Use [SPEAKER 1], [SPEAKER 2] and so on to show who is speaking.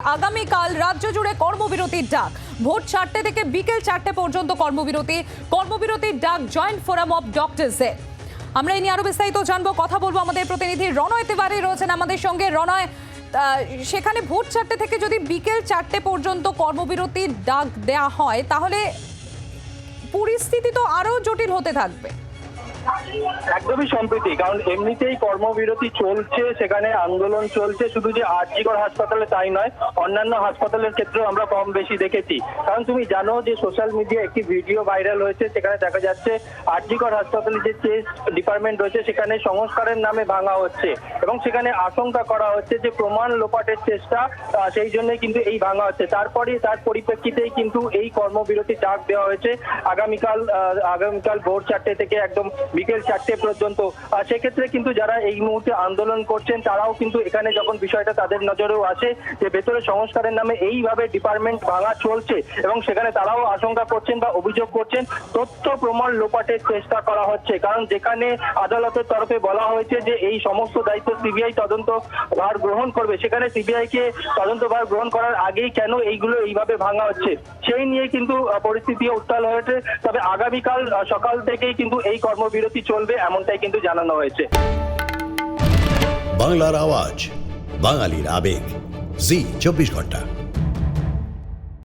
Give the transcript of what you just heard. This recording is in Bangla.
[SPEAKER 1] আগামীকাল রাজ্য জুড়ে কর্মবিরতির ডাক। ভোর চারটে থেকে বিকেল চারটে পর্যন্ত কর্মবিরতি। কর্মবিরতির ডাক জয়েন্ট ফোরাম অফ ডক্টরসের আমরা এই নিয়ে আরও বিস্তারিত জানব কথা বলব আমাদের প্রতিনিধি রনয় তিওয়ারি রয়েছেন আমাদের সঙ্গে। আহ, সেখানে ভোর চারটে থেকে যদি বিকেল চারটে পর্যন্ত কর্মবিরতির ডাক দেয়া হয় তাহলে পরিস্থিতি তো আরও জটিল হতে থাকবে।
[SPEAKER 2] একদমই সম্প্রীতি, কারণ এমনিতেই কর্মবিরতি চলছে, সেখানে আন্দোলন চলছে, শুধু যে আরজিকর হাসপাতালে তাই নয়, অন্যান্য হাসপাতালের ক্ষেত্রেও আমরা কম বেশি দেখেছি। কারণ তুমি জানো যে সোশ্যাল মিডিয়া একটি ভিডিও ভাইরাল হয়েছে, সেখানে দেখা যাচ্ছে আরজিকর হাসপাতালে যে চেস্ট ডিপার্টমেন্ট রয়েছে, সেখানে সংস্কারের নামে ভাঙা হচ্ছে এবং সেখানে আশঙ্কা করা হচ্ছে যে প্রমাণ লোপাটের চেষ্টা সেই জন্য কিন্তু এই ভাঙা হচ্ছে। তারপরে, তার পরিপ্রেক্ষিতেই কিন্তু এই কর্মবিরতি ডাক দেওয়া হয়েছে। আগামীকাল আগামীকাল ভোর চারটে থেকে একদম বিকেল চারটে পর্যন্ত। সেক্ষেত্রে কিন্তু যারা এই মুহূর্তে আন্দোলন করছেন, তারাও কিন্তু এখানে যখন বিষয়টা তাদের নজরেও আসে যে ভেতরে সংস্কারের নামে এইভাবে ডিপার্টমেন্ট ভাঙা চলছে এবং সেখানে তারাও আশঙ্কা করছেন বা অভিযোগ করছেন, তথ্য প্রমাণ লোপাটের চেষ্টা করা হচ্ছে। কারণ যেখানে আদালতের তরফে বলা হয়েছে যে এই সমস্ত দায়িত্ব সিবিআই তদন্ত ভার গ্রহণ করবে, সেখানে সিবিআই কে তদন্ত ভার গ্রহণ করার আগেই কেন এইগুলো এইভাবে ভাঙা হচ্ছে, সেই নিয়ে কিন্তু পরিস্থিতি উত্তাল হয়েছে। তবে আগামীকাল সকাল থেকেই কিন্তু এই কর্মবিরতি চলবে। এমনটাই কিন্তু জানানো হয়েছে।
[SPEAKER 3] বাংলার আওয়াজ বাঙালির আবেগ। জি চব্বিশ ঘণ্টা।